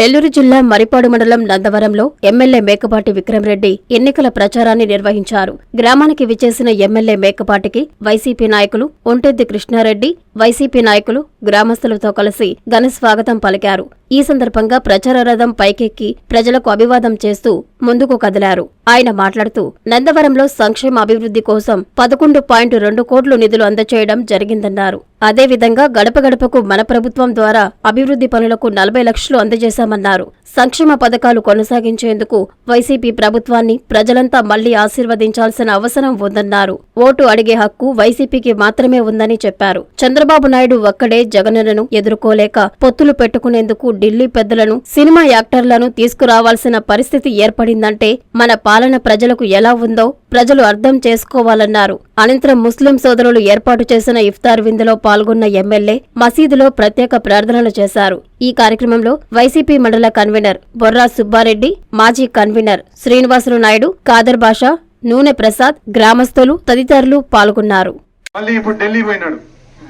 నెల్లూరు జిల్లా మరిపాడు మండలం నందవరంలో ఎమ్మెల్యే మేకపాటి విక్రమరెడ్డి ఎన్నికల ప్రచారాన్ని నిర్వహించారు. గ్రామానికి విచ్చేసిన ఎమ్మెల్యే మేకపాటికి వైసీపీ నాయకులు ఒంటెద్ది కృష్ణారెడ్డి వైసీపీ నాయకులు గ్రామస్తులతో కలిసి ఘన స్వాగతం పలికారు. ఈ సందర్భంగా ప్రచార రథం పైకెక్కి ప్రజలకు అభివాదం చేస్తూ ముందుకు కదిలారు. ఆయన మాట్లాడుతూ నందవరంలో సంక్షేమ అభివృద్ధి కోసం పదకొండు పాయింట్ రెండు కోట్లు నిధులు అందచేయడం జరిగిందన్నారు. అదేవిధంగా గడప గడపకు మన ప్రభుత్వం ద్వారా అభివృద్ధి పనులకు నలభై లక్షలు అందజేశామన్నారు. సంక్షేమ పథకాలు కొనసాగించేందుకు వైసీపీ ప్రభుత్వాన్ని ప్రజలంతా మళ్ళీ ఆశీర్వదించాల్సిన అవసరం ఉందన్నారు. ఓటు అడిగే హక్కు వైసీపీకి మాత్రమే ఉందని చెప్పారు. చంద్ర చంద్రబాబు నాయుడు ఒక్కడే జగనులను ఎదుర్కోలేక పొత్తులు పెట్టుకునేందుకు ఢిల్లీ పెద్దలను సినిమా యాక్టర్లను తీసుకురావాల్సిన పరిస్థితి ఏర్పడిందంటే మన పాలన ప్రజలకు ఎలా ఉందో ప్రజలు అర్థం చేసుకోవాలన్నారు. అనంతరం ముస్లిం సోదరులు ఏర్పాటు చేసిన ఇఫ్తార్ విందులో పాల్గొన్న ఎమ్మెల్యే మసీదులో ప్రత్యేక ప్రార్థనలు చేశారు. ఈ కార్యక్రమంలో వైసీపీ మండల కన్వీనర్ బొర్రా సుబ్బారెడ్డి మాజీ కన్వీనర్ శ్రీనివాసులు నాయుడు కాదర్ బాషా నూనె ప్రసాద్ గ్రామస్తులు తదితరులు పాల్గొన్నారు. మళ్ళీ ఇప్పుడు ఢిల్లీ పోయినాడు.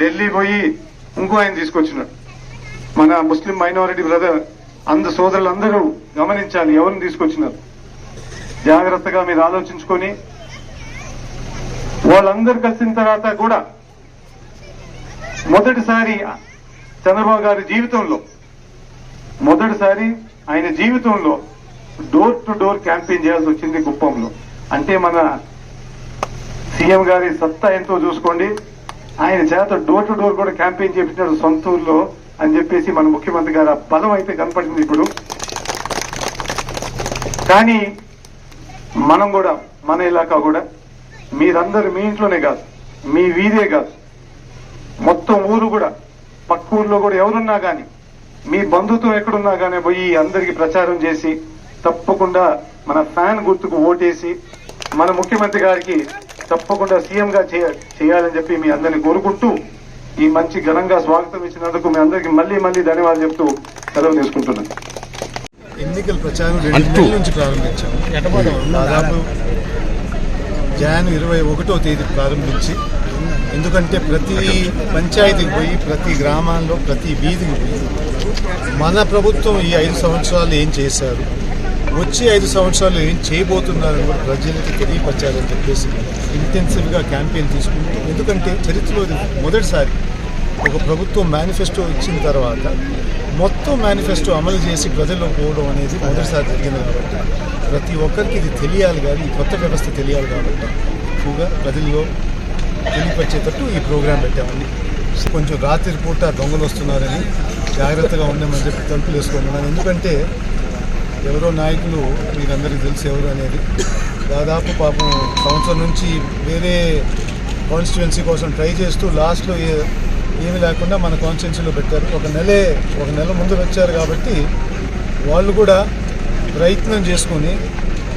ఢిల్లీ పోయి ఇంకో ఆయన తీసుకొచ్చినాడు. మన ముస్లిం మైనారిటీ బ్రదర్ అంద సోదరులందరూ గమనించాలి ఎవరిని తీసుకొచ్చినారు. జాగ్రత్తగా మీరు ఆలోచించుకొని వాళ్ళందరూ కలిసిన తర్వాత కూడా మొదటిసారి చంద్రబాబు గారి జీవితంలో మొదటిసారి ఆయన జీవితంలో డోర్ టు డోర్ క్యాంపెయిన్ చేయాల్సి వచ్చింది కుప్పంలో అంటే మన సీఎం గారి సత్తా ఎంతో చూసుకోండి. ఆయన చేత డోర్ టు డోర్ కూడా క్యాంపెయిన్ చేపించాడు సొంత ఊర్లో అని చెప్పేసి మన ముఖ్యమంత్రి గారు బలం అయితే కనపడింది ఇప్పుడు. కానీ మనం కూడా మన ఇలాకా కూడా మీరందరూ మీ ఇంట్లోనే కాదు మీ వీధే కాదు. మొత్తం ఊరు కూడా పక్క ఊర్లో కూడా ఎవరున్నా కానీ మీ బంధుత్వం ఎక్కడున్నా కానీ పోయి అందరికీ ప్రచారం చేసి తప్పకుండా మన ఫ్యాన్ గుర్తుకు ఓటేసి మన ముఖ్యమంత్రి గారికి తప్పకుండా సీఎం గా చేయ- చేయాలని చెప్పి మీ అందరిని కోరుకుంటూ ఈ మంచి ఘనంగా స్వాగతం ఇచ్చినందుకు మీ అందరికి మళ్ళీ మళ్ళీ ధన్యవాదాలు చెప్తూ సెలవు తీసుకుంటున్నాను. ఎన్నికల ప్రచారం రెండు నుంచి ప్రారంభించాం. దాదాపు జాన్ ఇరవై ఒకటో తేదీ ప్రారంభించి ఎందుకంటే ప్రతి పంచాయతీకి పోయి ప్రతి గ్రామాల్లో ప్రతి వీధికి పోయి మన ప్రభుత్వం ఈ ఐదు సంవత్సరాలు ఏం చేశారు వచ్చే ఐదు సంవత్సరాలు ఏం చేయబోతున్నారని కూడా ప్రజలకి తెలియపరచాలని చెప్పేసి ఇంటెన్సివ్గా క్యాంపెయిన్ తీసుకుంటాం ఎందుకంటే చరిత్రలో మొదటిసారి ఒక ప్రభుత్వం మేనిఫెస్టో ఇచ్చిన తర్వాత మొత్తం మేనిఫెస్టో అమలు చేసి ప్రజల్లో పోవడం అనేది మొదటిసారి జరిగింది కాబట్టి ప్రతి ఒక్కరికి ఇది తెలియాలి కానీ ఈ కొత్త వ్యవస్థ తెలియాలి కాబట్టి ఎక్కువగా ప్రజల్లో తెలియపరిచేటట్టు ఈ ప్రోగ్రాం పెట్టామండి. కొంచెం రాత్రి పూట దొంగలు వస్తున్నారని జాగ్రత్తగా ఉండమని చెప్పి తలుపులు వేసుకోమన్నాను ఎందుకంటే ఎవరో నాయకులు మీకందరికీ తెలుసు ఎవరు అనేది దాదాపు పాపం సంవత్సరం నుంచి వేరే కాన్స్టిట్యువెన్సీ కోసం ట్రై చేస్తూ లాస్ట్లో ఏ- లేకుండా మన కాన్స్టిట్యున్సీలో పెట్టారు. ఒక నెలే ఒక నెల ముందు వచ్చారు కాబట్టి వాళ్ళు కూడా ప్రయత్నం చేసుకొని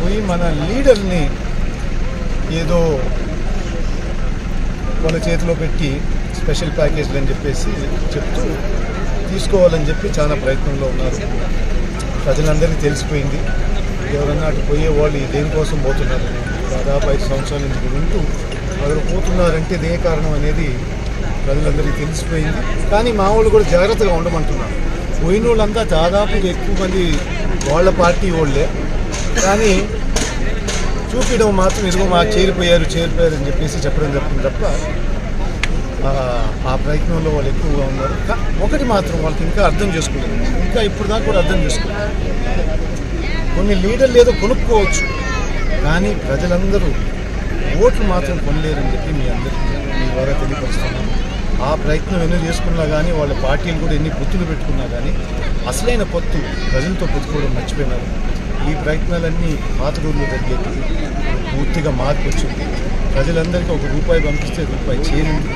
పోయి మన లీడర్ని ఏదో వాళ్ళ చేతిలో పెట్టి స్పెషల్ ప్యాకేజ్లు అని చెప్పేసి చెప్తూ తీసుకోవాలని చెప్పి చాలా ప్రయత్నంలో ఉన్నారు. ప్రజలందరికీ తెలిసిపోయింది. ఎవరన్నా అటు పోయే వాళ్ళు దేనికోసం పోతున్నారు? దాదాపు ఐదు సంవత్సరాల నుంచి వింటూ అక్కడ పోతున్నారంటే ఇదే కారణం అనేది ప్రజలందరికీ తెలిసిపోయింది. కానీ మా వాళ్ళు కూడా జాగ్రత్తగా ఉండమంటున్నారు. పోయిన వాళ్ళంతా దాదాపు ఎక్కువ మంది వాళ్ళ పార్టీ వాళ్ళే. కానీ చూపించడం మాత్రం ఇదిగో మాకు చేరిపోయారు చేరిపోయారు అని చెప్పేసి చెప్పడం జరిగింది తప్ప ఆ, ప్రయత్నంలో వాళ్ళు ఎక్కువగా ఉన్నారు. ఒకటి మాత్రం వాళ్ళకి ఇంకా అర్థం చేసుకోలేదు. ఇంకా ఇప్పుడు దాకా కూడా అర్థం చేసుకోలేదు. కొన్ని లీడర్లు ఏదో కొనుక్కోవచ్చు. కానీ ప్రజలందరూ ఓట్లు మాత్రం కొనలేరని చెప్పి మీ అందరికీ మీ ద్వారా తెలియపరుస్తున్నాను. ఆ ప్రయత్నం ఎన్నో చేసుకున్నా కానీ వాళ్ళ పార్టీలు కూడా ఎన్ని పొత్తులు పెట్టుకున్నా కానీ అసలైన పొత్తు ప్రజలతో పొత్తుకోవడం మర్చిపోయినారు. ఈ ప్రయత్నాలన్నీ పాత రోజుల్లో జరిగేవి పూర్తిగా మార్పు వచ్చింది. ప్రజలందరికీ ఒక రూపాయి పంపిస్తే రూపాయి చేరింది.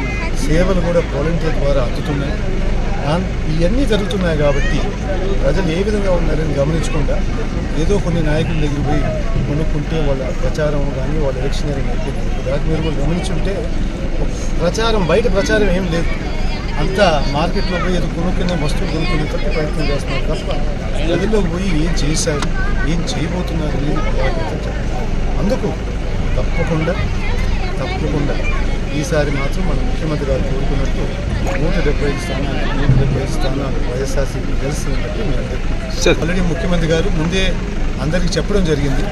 సేవలు కూడా వాలంటీర్ ద్వారా అందుతున్నాయి. ఇవన్నీ జరుగుతున్నాయి కాబట్టి ప్రజలు ఏ విధంగా ఉన్నారని గమనించకుండా ఏదో కొన్ని నాయకుల దగ్గర పోయి కొనుక్కుంటే వాళ్ళ ప్రచారం కానీ వాళ్ళ ఎలక్షనరీ అయిపోయింది దాకా మీరు కూడా గమనించుంటే ప్రచారం బయట ప్రచారం ఏం లేదు. అంతా మార్కెట్లో పోయి ఏదో కొనుక్కునే వస్తువులు కొనుక్కునే తప్ప ప్రయత్నం చేస్తున్నారు తప్ప ప్రజల్లో పోయి ఏం చేశారు ఏం చేయబోతున్నారు అనేది అందుకు తప్పకుండా తప్పకుండా ఈసారి మాత్రం మన ముఖ్యమంత్రి గారు కోరుకున్నట్టు నూట డెబ్బై ఐదు స్థానాలు నూట డెబ్బై ఐదు స్థానాలు వైఎస్ఆర్సీపీ గెలుస్తున్నట్టు మీ అందరికీ ఆల్రెడీ ముఖ్యమంత్రి గారు ముందే అందరికీ చెప్పడం జరిగింది.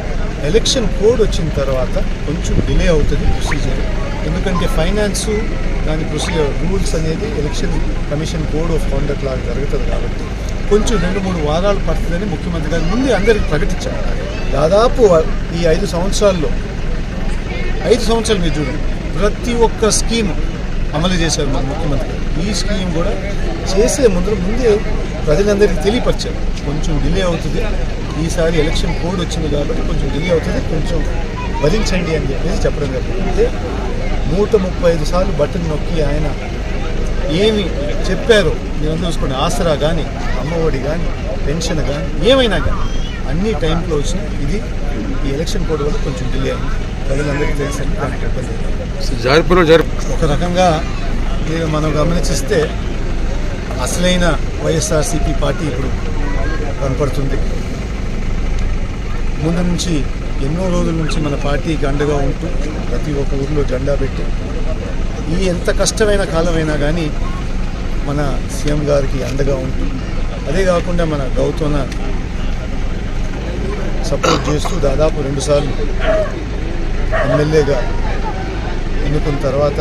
ఎలక్షన్ కోడ్ వచ్చిన తర్వాత కొంచెం డిలే అవుతుంది ప్రొసీజర్. ఎందుకంటే ఫైనాన్సు దాని ప్రొసీజర్ రూల్స్ అనేది election commission code of conduct లాగా జరుగుతుంది కాబట్టి కొంచెం రెండు మూడు వారాలు పడుతుందని ముఖ్యమంత్రి గారు ముందే అందరికీ ప్రకటించారు. దాదాపు ఈ ఐదు సంవత్సరాల్లో ఐదు సంవత్సరాలు మీరు చూడండి. ప్రతి ఒక్క స్కీమ్ అమలు చేశారు మన ముఖ్యమంత్రి. ఈ స్కీమ్ కూడా చేసే ముందు ముందే ప్రజలందరికీ తెలియపరిచారు. కొంచెం డిలే అవుతుంది. ఈసారి ఎలక్షన్ కోడ్ వచ్చింది కాబట్టి కొంచెం డిలే అవుతుంది. కొంచెం భరించండి అని చెప్పేసి చెప్పడం జరిగింది. నూట ముప్పై ఐదు సార్లు బట్టన్ నొక్కి ఆయన ఏమి చెప్పారో నేను చూసుకోండి. ఆసరా కానీ అమ్మఒడి కానీ పెన్షన్ కానీ ఏమైనా కానీ. అన్ని టైంలో వచ్చిన ఇది ఈ ఎలక్షన్ కోడ్ వల్ల కొంచెం డిలే అయింది. ప్రజలందరికీ జారి ఒక రకంగా మనం గమనించిస్తే అసలైన వైఎస్ఆర్సీపీ పార్టీ ఇప్పుడు కనపడుతుంది. ముందు నుంచి ఎన్నో రోజుల నుంచి మన పార్టీకి అండగా ఉంటూ ప్రతి ఒక్క ఊర్లో జెండా పెట్టి ఈ ఎంత కష్టమైన కాలమైనా కానీ మన సీఎం గారికి అండగా ఉంటూ అదే కాకుండా మన గౌతమ సపోర్ట్ చేస్తూ దాదాపు రెండుసార్లు ఎమ్మెల్యేగా ఎన్నుకున్న తర్వాత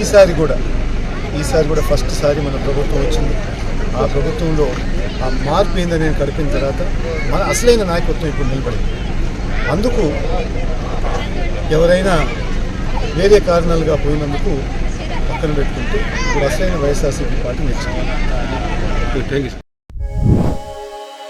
ఈసారి కూడా ఈసారి కూడా ఫస్ట్ సారి మన ప్రభుత్వం వచ్చింది. ఆ ప్రభుత్వంలో ఆ మార్పు ఏందని నేను గడిపిన తర్వాత మన అసలైన నాయకత్వం ఇప్పుడు నిలబడింది. అందుకు ఎవరైనా వేరే కారణాలుగా పోయినందుకు పక్కన పెట్టుకుంటూ ఇప్పుడు అసలైన వైఎస్ఆర్సీపీ పార్టీ నేర్చుకున్నాను thank you